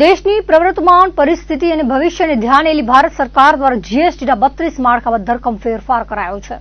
દેશની પ્રવર્તમાન પરિસ્થિતિ અને ભવિષ્યને ધ્યાને લઈ ભારત સરકાર દ્વારા જીએસટીના બત્રીસ માળખામાં ધરખમ ફેરફાર કરાયો છે.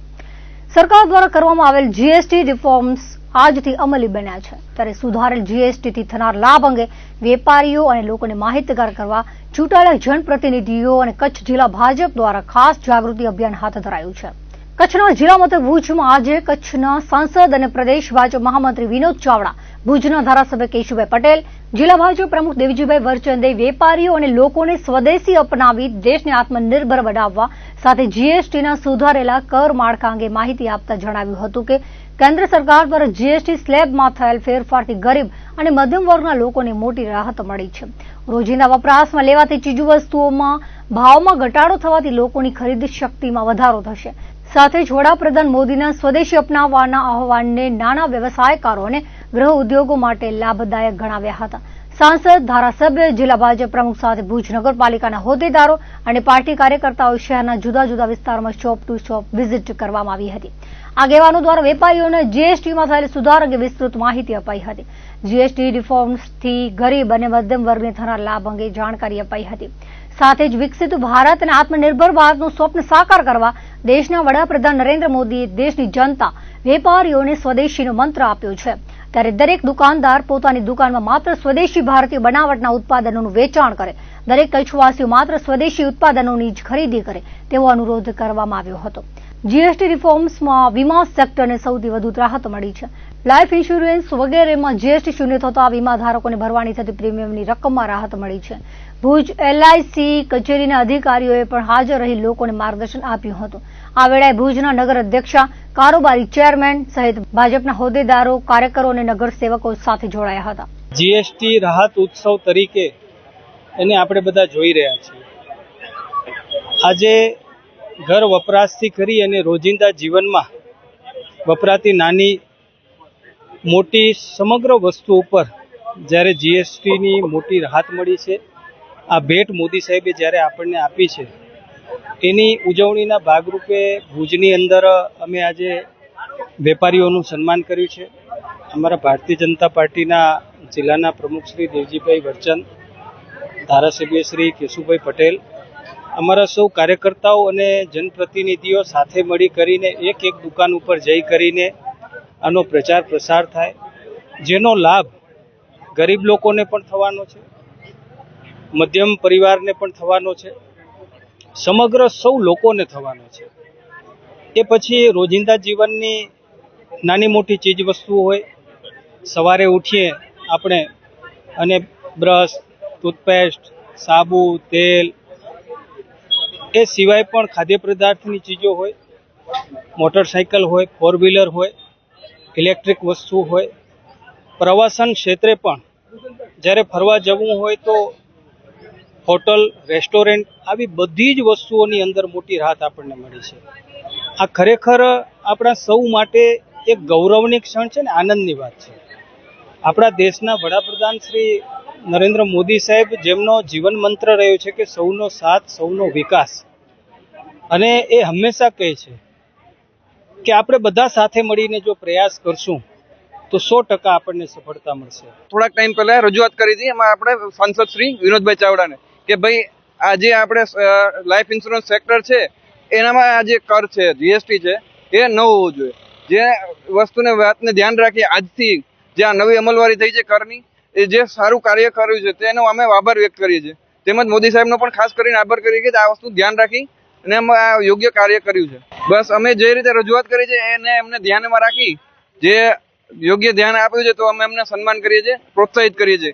સરકાર દ્વારા કરવામાં આવેલ જીએસટી રિફોર્મ્સ આજથી અમલી બન્યા છે. ત્યારે સુધારેલ જીએસટીથી થનાર લાભ અંગે વેપારીઓ અને લોકોને માહિતગાર કરવા ચૂંટાયેલા જનપ્રતિનિધિઓ અને કચ્છ જિલ્લા ભાજપ દ્વારા ખાસ જાગૃતિ અભિયાન હાથ ધરાયું છે. કચ્છના જિલ્લા મથક ભુજમાં આજે કચ્છના સાંસદ અને પ્રદેશ ભાજપ મહામંત્રી વિનોદ ચાવડા, ભુજના ધારાસભ્ય કેશુભાઈ પટેલ, જિલ્લા ભાજપ પ્રમુખ દેવજીભાઈ વરચંદે વેપારીઓ અને લોકોને સ્વદેશી અપનાવી દેશને આત્મનિર્ભર બનાવવા સાથે જીએસટીના સુધારેલા કર માળખા અંગે માહિતી આપતા જણાવ્યું હતું કે, કેન્દ્ર સરકાર દ્વારા જીએસટી સ્લેબમાં થયેલ ફેરફારથી ગરીબ અને મધ્યમ વર્ગના લોકોને મોટી રાહત મળી છે. રોજિંદા વપરાશમાં લેવાતી ચીજવસ્તુઓમાં ભાવમાં ઘટાડો થવાથી લોકોની ખરીદ શક્તિમાં વધારો થશે. સાથે જ વડાપ્રધાન મોદીના સ્વદેશી અપનાવવાના આહવાનને નાના વ્યવસાયકારો અને ગૃહ ઉદ્યોગો માટે લાભદાયક ગણાવ્યા હતા. સાંસદ, ધારાસભ્ય, જિલ્લા ભાજપ પ્રમુખ સાથે ભુજ નગરપાલિકાના હોદ્દેદારો અને પાર્ટી કાર્યકર્તાઓ શહેરના જુદા જુદા વિસ્તારોમાં શોપ ટુ શોપ વિઝિટ કરવામાં આવી હતી. આગેવાનો દ્વારા વેપારીઓને જીએસટીમાં થયેલ સુધાર અંગે વિસ્તૃત માહિતી અપાઈ હતી. જીએસટી રિફોર્મ્સથી ગરીબ અને મધ્યમ વર્ગને થનાર લાભ અંગે જાણકારી અપાઈ હતી. સાથે જ વિકસિત ભારત અને આત્મનિર્ભર ભારતનું સ્વપ્ન સાકાર કરવા દેશના વડાપ્રધાન નરેન્દ્ર મોદીએ દેશની જનતા, વેપારીઓને સ્વદેશીનો મંત્ર આપ્યો છે. ત્યારે દરેક દુકાનદાર પોતાની દુકાનમાં માત્ર સ્વદેશી ભારતીય બનાવટના ઉત્પાદનોનું વેચાણ કરે. દરેક કચ્છવાસીઓ માત્ર સ્વદેશી ઉત્પાદનોની જ ખરીદી કરે, તેવો અનુરોધ કરવામાં આવ્યો હતો. જીએસટી રિફોર્મ્સમાં વીમા સેક્ટરને સૌથી વધુ રાહત મળી છે. લાઇફ ઇન્સ્યોરન્સ વગેરેમાં જીએસટી શૂન્ય થતા વીમા ધારકોને ભરવાની થતી પ્રીમિયમની રકમમાં રાહત મળી છે. ભુજ એલઆઈસી કચેરીના અધિકારીઓએ પણ હાજર રહી લોકોને માર્ગદર્શન આપ્યું હતું. આ વેળાએ ભુજના નગર અધ્યક્ષા, કારોબારી ચેરમેન સહિત ભાજપના હોદ્દેદારો, કાર્યકરો અને નગરસેવકો સાથે જોડાયા હતા. જીએસટી રાહત ઉત્સવ તરીકે એને આપણે બધા જોઈ રહ્યા છીએ. આજે ઘર વપરાશથી કરી અને રોજિંદા જીવનમાં વપરાતી નાની, મોટી, સમગ્ર વસ્તુ ઉપર જ્યારે જીએસટીની મોટી રાહત મળી છે આ ભેટ મોદી સાહેબે જ્યારે આપણને આપી છે એની ઉજવણીના ભાગરૂપે ભુજની અંદર અમે આજે વેપારીઓનું સન્માન કર્યું છે. અમારા ભારતીય જનતા પાર્ટીના જિલ્લાના પ્રમુખ શ્રી દેવજીભાઈ વરચંદ ધારાસભ્ય શ્રી કેશુભાઈ પટેલ, અમારા સૌ કાર્યકર્તાઓ અને જનપ્રતિનિધિઓ સાથે મળી કરીને એક એક દુકાન ઉપર જઈ કરીને આનો પ્રચાર પ્રસાર થાય. જેનો લાભ ગરીબ લોકોને પણ થવાનો છે. મધ્યમ પરિવારને પણ થવાનો છે. સમગ્ર સૌ લોકોને થવાનો છે. એ પછી રોજિંદા જીવનની નાની મોટી ચીજ વસ્તુઓ હોય, સવારે ઉઠીએ આપણે અને બ્રશ, ટૂથપેસ્ટ, સાબુ, તેલ, એ સિવાય પણ ખાદ્ય પદાર્થની ચીજો હોય મોટરસાઇકલ હોય, ફોર વ્હીલર હોય, ઇલેક્ટ્રિક વસ્તુ હોય. પ્રવાસન ક્ષેત્રે પણ જ્યારે ફરવા જવું હોય તો હોટલ, રેસ્ટોરન્ટ આવી બધી જ વસ્તુઓની અંદર મોટી રાહત આપણને મળી છે. આ ખરેખર આપણા સૌ માટે એક ગૌરવની ક્ષણ છે ને આનંદની વાત છે. આપણા દેશના વડાપ્રધાન શ્રી નરેન્દ્ર મોદી સાહેબ જેમનો જીવન મંત્ર રહ્યો છે કે સૌનો સાથ, સૌનો વિકાસ. અને એ હંમેશા કહે છે કે આપણે બધા સાથે મળીને જો પ્રયાસ કરશું, તો સો ટકા આપણને સફળતા મળશે. થોડાક ટાઈમ પહેલા રજૂઆત કરી હતી, એમાં આપણે સાંસદ શ્રી વિનોદભાઈ ચાવડાને. કે ભાઈ, આ જે આપણે લાઈફ ઇન્સ્યોરન્સ સેક્ટર છે, એનામાં આ જે કર છે જીએસટી છે, એ ન હોવું જોઈએ. જે વસ્તુને, વાતને ધ્યાન રાખી આજથી, જે આ નવી અમલવારી થઈ છે કરની, એ જે સારું કાર્ય કર્યું છે, તેનો અમે આભાર વ્યક્ત કરીએ છીએ. તેમજ મોદી સાહેબનો પણ ખાસ કરીને આભાર કરીએ કે આ વસ્તુ ધ્યાન રાખી અને એમાં આ યોગ્ય કાર્ય કર્યું છે. બસ અમે જે રીતે રજૂઆત કરી છે, એને એમને ધ્યાનમાં રાખી, જે યોગ્ય ધ્યાન આપ્યું છે, તો અમે એમને સન્માન કરીએ છીએ, પ્રોત્સાહિત કરીએ છીએ.